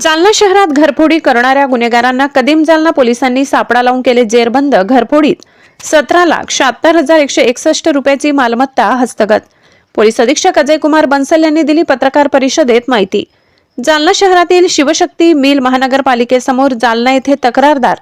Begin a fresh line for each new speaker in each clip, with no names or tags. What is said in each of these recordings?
जालना शहरात घरफोडी करणाऱ्या गुन्हेगारांना कदीम जालना पोलिसांनी सापडा लावून केले जेरबंद घरफोडीत. सतरा लाख शहात्तर हजार एकशे एकसष्ट रुपयाची मालमत्ता हस्तगत. पोलीस अधीक्षक अजय कुमार बन्सल यांनी दिली पत्रकार परिषदेत माहिती. जालना शहरातील शिवशक्ती मिल महानगरपालिकेसमोर जालना येथे तक्रारदार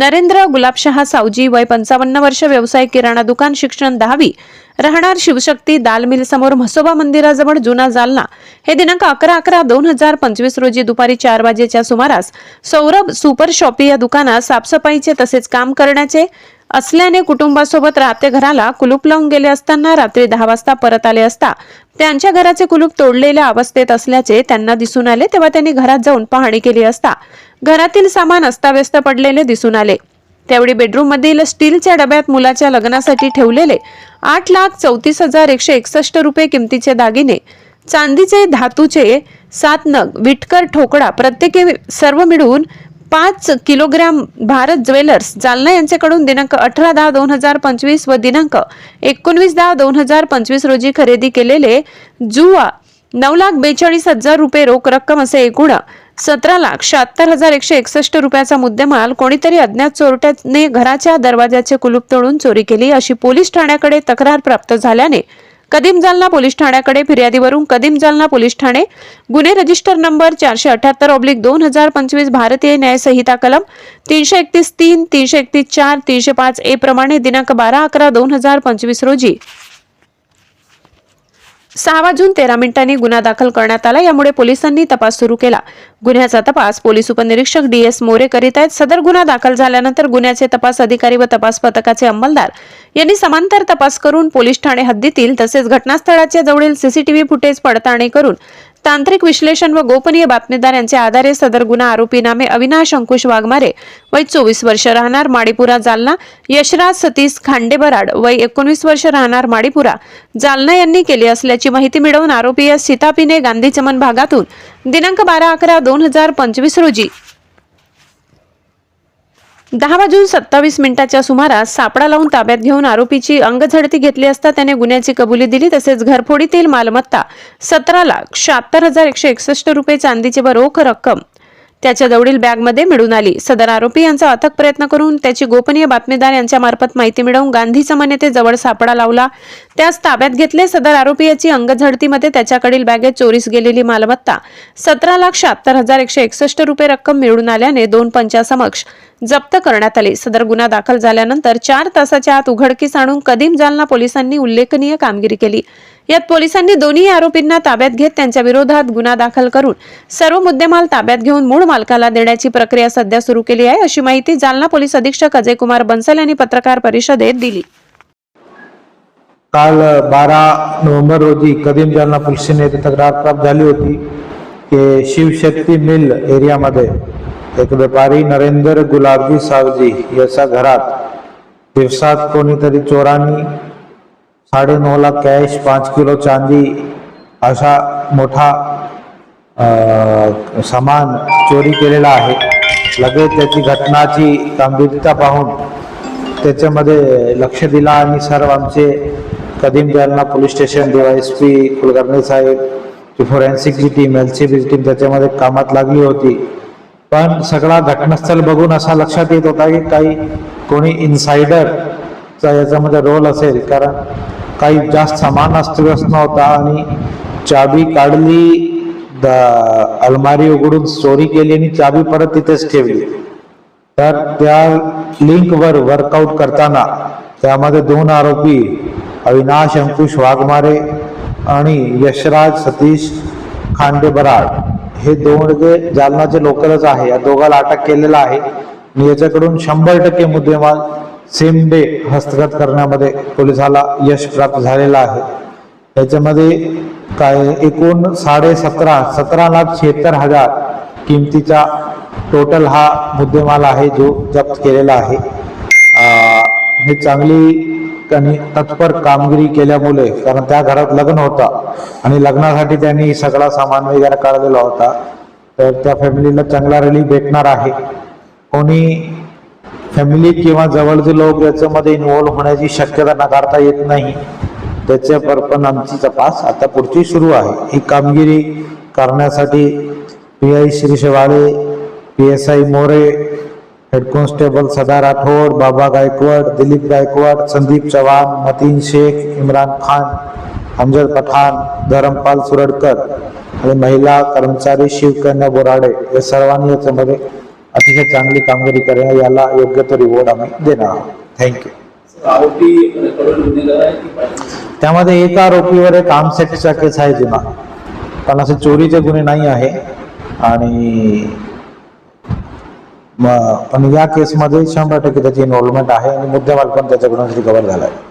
नरेंद्र गुलाबशहा सावजी वय पंचावन्न वर्ष व्यवसाय किराणा दुकान शिक्षण दहावी. राहणार शिवशक्ती दाल मिल समोर म्हसोबा मंदिराजवळ जुना जालना. हे दिनांक अकरा अकरा दोन हजार पंचवीस रोजी दुपारी चार वाजेच्या सुमारास सौरभ सुपर शॉपी या दुकानात साफसफाईचे तसेच काम करण्याचे असल्याने कुटुंबासोबत राहते घराला कुलूप लावून गेले असताना रात्री दहा वाजता परत आले असता त्यांच्या घराचे कुलूप तोडलेल्या अवस्थेत असल्याचे त्यांना दिसून आले तेव्हा त्यांनी घरात जाऊन पाहणी केली असता. घरातील सामान अस्ताव्यस्त पडलेले दिसून आले. त्यावेळी बेडरूम मधील स्टीलच्या डब्यात मुलाच्या लग्नासाठी ठेवलेले आठ लाख चौतीस हजार एकशे एकसष्ट रुपये किमतीचे दागिने चांदीचे धातूचे सात नग विटकर ठोकळा प्रत्येकी सर्व मिळून पाच किलोग्रॅम भारत ज्वेलर्स जालना यांच्याकडून दिनांक अठरा दहा दोन हजार पंचवीस व दिनांक एकोणवीस दहा दोन हजार पंचवीस रोजी खरेदी केलेले जुवा नऊ लाख बेचाळीस हजार रुपये रोख रक्कम असे एकूण सतरा लाख शहात्तर हजार एकशे एकसष्ट रुपयाचा मुद्देमाल कोणीतरी अज्ञात चोरट्याने घराच्या दरवाजाचे कुलूप तोडून चोरी केली अशी पोलीस ठाण्याकडे तक्रार प्राप्त झाल्याने कदीम जालना पोलीस ठाण्याकडे फिर्यादीवरून कदीम जालना पोलीस ठाणे गुन्हे रजिस्टर नंबर चारशे अठ्याहत्तर ऑब्लिक दोन हजार पंचवीस भारतीय न्याय संहिता कलम तीनशे एकतीस तीन तीनशे एकतीस चार तीनशे पाच ए प्रमाणे दिनांक बारा अकरा दोन हजार पंचवीस रोजी सहा जून तेरा मिनिटांनी गुन्हा दाखल करण्यात आला. यामुळे पोलिसांनी तपास सुरू केला. गुन्ह्याचा तपास पोलीस उपनिरीक्षक डी एस मोरे करीत आहेत. सदर गुन्हा दाखल झाल्यानंतर गुन्ह्याचे तपास अधिकारी व तपास पथकाचे अंमलदार यांनी समांतर तपास करून पोलीस ठाणे हद्दीतील तसेच घटनास्थळाच्या जवळील सीसीटीव्ही फुटेज पडताळणी करून तांत्रिक विश्लेषण व गोपनीय बातमीदार यांच्या आधारे सदर गुन्हा आरोपी नामे अविनाश अंकुश वाघमारे वय चोवीस वर्ष राहणार माडीपुरा जालना. यशराज सतीश खांडेबराड वय एकोणवीस वर्ष राहणार माडीपुरा. जालना यांनी केली असल्याची माहिती मिळवून आरोपी या सीतापिने गांधी चमन भागातून दिनांक बारा अकरा दोन हजार पंचवीस रोजी दहा वाजून सत्तावीस मिनिटाच्या सुमारास सापडा लावून ताब्यात घेऊन आरोपीची अंगझडती घेतली असता त्याने गुन्ह्याची कबुली दिली तसेच घरफोडीतील मालमत्ता सतरा लाख शहात्तर हजार एकशे एकसष्ट रुपये चांदीची व रोख रक्कम त्याच्या जवळील बॅगमध्ये मिळून आली. सदर आरोपी यांचा अथक प्रयत्न करून त्याची गोपनीय बातमीदार यांच्या मार्फत माहिती मिळवून गांधी चमन जवळ सापडा लावला. त्यास ताब्यात घेतले सदर आरोपी याची अंगझडतीमध्ये त्याच्याकडील बॅगेत चोरीस गेलेली मालमत्ता. सतरा लाख शहात्तर हजार एकशे एकसष्ट रुपये रक्कम मिळून आल्याने दोन पंचासमक्ष जप्त करण्यात आली. सदर गुन्हा दाखल झाल्यानंतर चार तासाच्या आत उघडकीस आणून कदीम जालना पोलिसांनी उल्लेखनीय कामगिरी केली. यात पोलिसांनी दोन्ही आरोपींना ताब्यात घेत त्यांच्या विरोधात गुन्हा दाखल करून सर्व मुद्देमाल ताब्यात घेऊन मूळ मालकाला देण्याची प्रक्रिया सध्या सुरू केली आहे अशी माहिती जालना पोलीस अधीक्षक अजय कुमार बन्सल यांनी पत्रकार परिषदेत दिली.
काल बारा नोव्हेंबर रोजी कदीम जालना पोलीस येथे तक्रार प्राप्त झाली होती की शिवशक्ती मिल एरियामध्ये एक व्यापारी नरेंद्र गुलाबजी सावजी याच्या घरात दिवसात कोणीतरी चोरांनी साडेनऊ लाख कॅश पाच किलो चांदी असा मोठा सामान चोरी केलेला आहे. लगेच त्याची घटनाची गंभीरता पाहून त्याच्यामध्ये लक्ष दिला आणि सर्व आमचे Kadim Jalna police station S P Kulkarni साहेब फोरेन्सिकची टीम एल सी बीची टीम त्याच्यामध्ये कामात लागली होती. पण सगळा घटनास्थळ बघून असा लक्षात येत होता की काही कोणी इन्सायडरचा याच्यामध्ये रोल असेल. कारण काही जास्त सामान अस्तव्यस्त नव्हता आणि चाबी काढली द अलमारी उघडून चोरी केली आणि चाबी परत तिथेच ठेवली. तर त्या लिंकवर वर्कआउट करताना त्यामध्ये दोन आरोपी अविनाश अंकुश वाघमारे आणि यशराज सतीश खांडे बराड हे दोन जे जालनाचे लोकलच आहे. या दोघाला अटक केलेला आहे. आणि याच्याकडून शंभर टक्के मुद्देमाल सेम डे हस्तगत करण्यामध्ये पोलिसाला यश प्राप्त झालेलं आहे. त्याच्यामध्ये काय एकूण साडे सतरा सतरा लाख शहात्तर हजार किमतीचा टोटल हा मुद्देमाल आहे जो जप्त केलेला आहे. हे चांगली आणि तत्पर कामगिरी केल्यामुळे कारण त्या घरात लग्न होतं आणि लग्नासाठी त्यांनी सगळा सामान वगैरे काढलेला होता. तर त्या फॅमिलीला चांगला रिलीफ भेटणार आहे. कोणी फॅमिली किंवा जवळचे लोक याच्यामध्ये इन्व्हॉल्व होण्याची शक्यता नाकारता येत नाही. त्याच्यावर पण आमची तपास आता पुढची सुरू आहे. ही कामगिरी करण्यासाठी P I Shri Shewale P S I More head constable Sada Rathod बाबा गायकवाड दिलीप गायकवाड संदीप चव्हाण मतीन शेख इम्रान खान हमजद पठाण धरमपाल सुरडकर आणि महिला कर्मचारी शिवकन्या बोराडे या सर्वांनी याच्यामध्ये अतिशय चांगली कामगिरी करेल याला योग्य तो रिवॉर्ड आम्ही देणार आहोत. थँक्यू त्यामध्ये एका आरोपीवर एक आर्मसेटचा केस आहे जुना. पण असे चोरीचे गुन्हे नाही आहे. आणि पण या केसमध्ये शंभर टक्के त्याची इन्व्हॉल्वमेंट आहे आणि मुद्देमाल पण त्याच्याकडून रिकवर झाला आहे